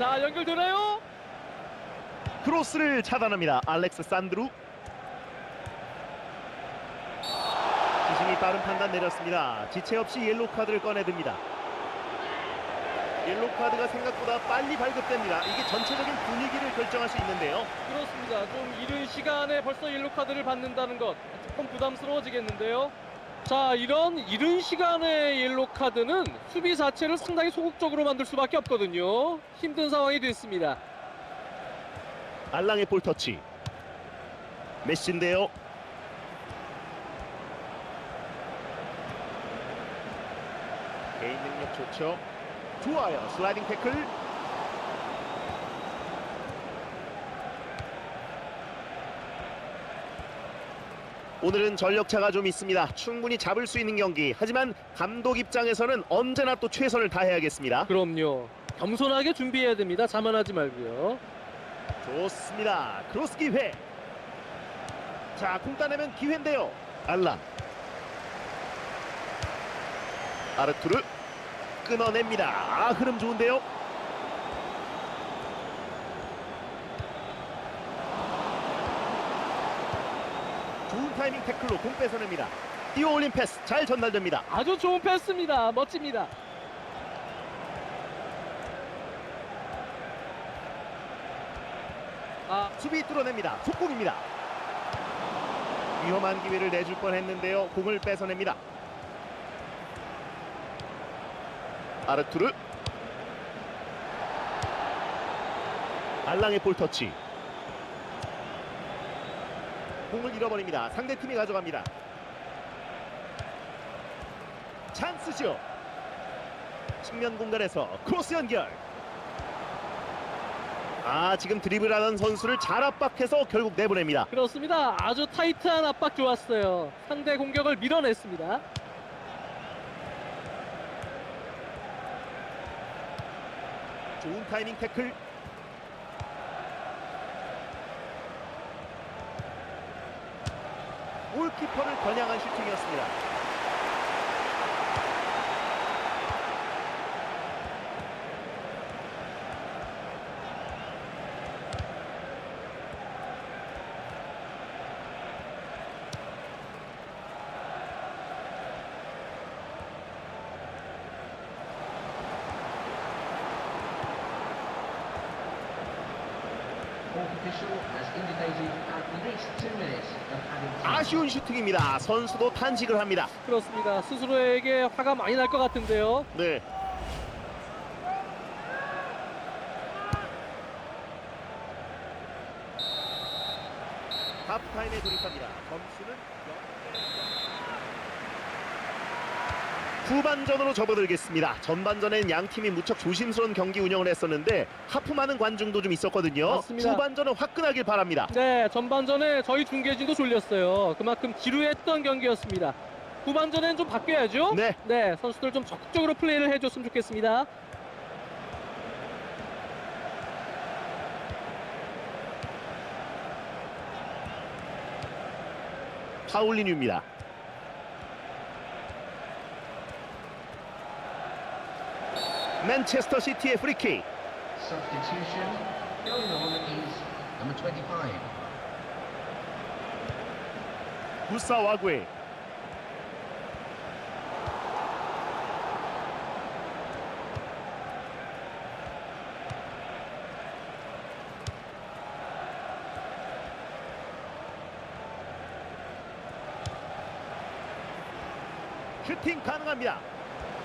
자 연결되나요? 크로스를 차단합니다. 알렉스 산드루. 주심이 빠른 판단 내렸습니다. 지체 없이 옐로 카드를 꺼내듭니다. 옐로 카드가 생각보다 빨리 발급됩니다. 이게 전체적인 분위기를 결정할 수 있는데요. 그렇습니다. 좀 이른 시간에 벌써 옐로 카드를 받는다는 것 조금 부담스러워지겠는데요. 자 이런 이른 시간의 옐로 카드는 수비 자체를 상당히 소극적으로 만들 수밖에 없거든요. 힘든 상황이 됐습니다. 알랑의 볼 터치. 메시인데요. 개인 능력 좋죠. 좋아요. 슬라이딩 태클. 오늘은 전력차가 좀 있습니다. 충분히 잡을 수 있는 경기. 하지만 감독 입장에서는 언제나 또 최선을 다해야겠습니다. 그럼요. 겸손하게 준비해야 됩니다. 자만하지 말고요. 좋습니다. 크로스 기회. 자, 공 따내면 기회인데요. 알라. 아르투르 끊어냅니다. 아, 흐름 좋은데요. 좋은 타이밍 태클로 공 뺏어냅니다. 뛰어올린 패스 잘 전달됩니다. 아주 좋은 패스입니다. 멋집니다. 아, 수비 뚫어냅니다. 속공입니다. 위험한 기회를 내줄 뻔했는데요. 공을 뺏어냅니다. 아르투르 알랑의 볼 터치 공을 잃어버립니다. 상대팀이 가져갑니다. 찬스죠. 측면 공간에서 크로스 연결. 아 지금 드리블하던 선수를 잘 압박해서 결국 내보냅니다. 그렇습니다. 아주 타이트한 압박 좋았어요. 상대 공격을 밀어냈습니다. 좋은 타이밍 태클. 골키퍼를 겨냥한 슈팅이었습니다. 아쉬운 슈팅입니다. 선수도 탄식을 합니다. 그렇습니다. 스스로에게 화가 많이 날 것 같은데요. 네. 하프타임에 돌입합니다. 점수는 후반전으로 접어들겠습니다. 전반전엔 양 팀이 무척 조심스러운 경기 운영을 했었는데 하프 많은 관중도 좀 있었거든요. 맞습니다. 후반전은 화끈하길 바랍니다. 네, 전반전에 저희 중계진도 졸렸어요. 그만큼 지루했던 경기였습니다. 후반전엔 좀 바뀌어야죠. 네. 네, 선수들 좀 적극적으로 플레이를 해줬으면 좋겠습니다. 파울리뉴입니다. 맨체스터 시티의 프리킥. Substitution going on is number 25. 구사 와구에 슈팅 가능합니다.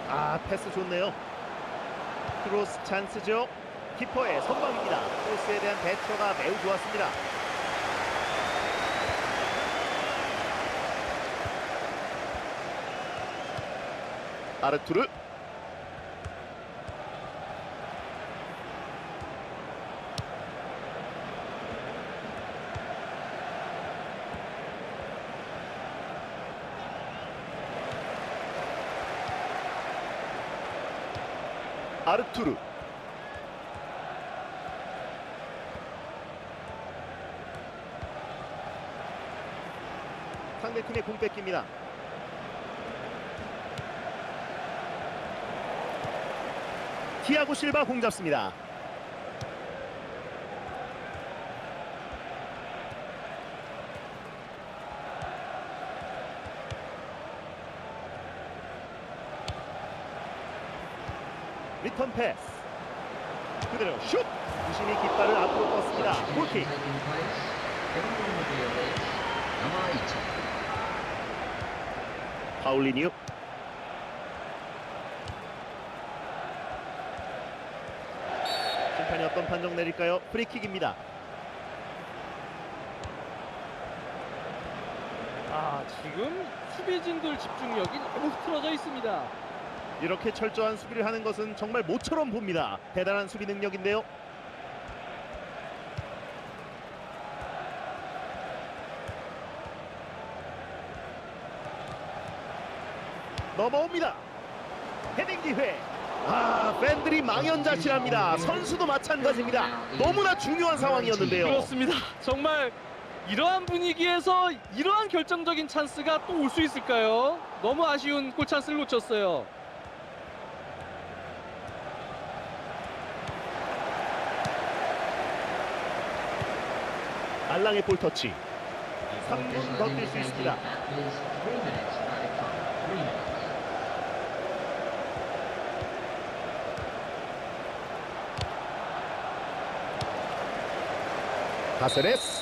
아 패스 좋네요. 크로스 찬스죠. 키퍼의 선방입니다. 크로스에 대한 대처가 매우 좋았습니다. 아르투르 아르투르 상대팀의 공 뺏깁니다. 티아고 실바 공 잡습니다. 리턴 패스. 그대로 슛. 부심이 깃발을 앞으로 뻗습니다. 골킥. Taking place. Everyone will be alert. Number 8. 파울리뉴. 심판이 어떤 판정 내릴까요? 프리킥입니다. 아 지금 수비진들 집중력이 너무 흐트러져 있습니다. 이렇게 철저한 수비를 하는 것은 정말 모처럼 봅니다. 대단한 수비 능력인데요. 넘어옵니다. 헤딩 기회. 아, 팬들이 망연자실합니다. 선수도 마찬가지입니다. 너무나 중요한 상황이었는데요. 그렇습니다. 정말 이러한 분위기에서 이러한 결정적인 찬스가 또 올 수 있을까요? 너무 아쉬운 골 찬스를 놓쳤어요. 알랑의 볼 터치. 3분 더 뛸 수 있습니다. That is 3 minutes added time. 3 minutes. 가세레스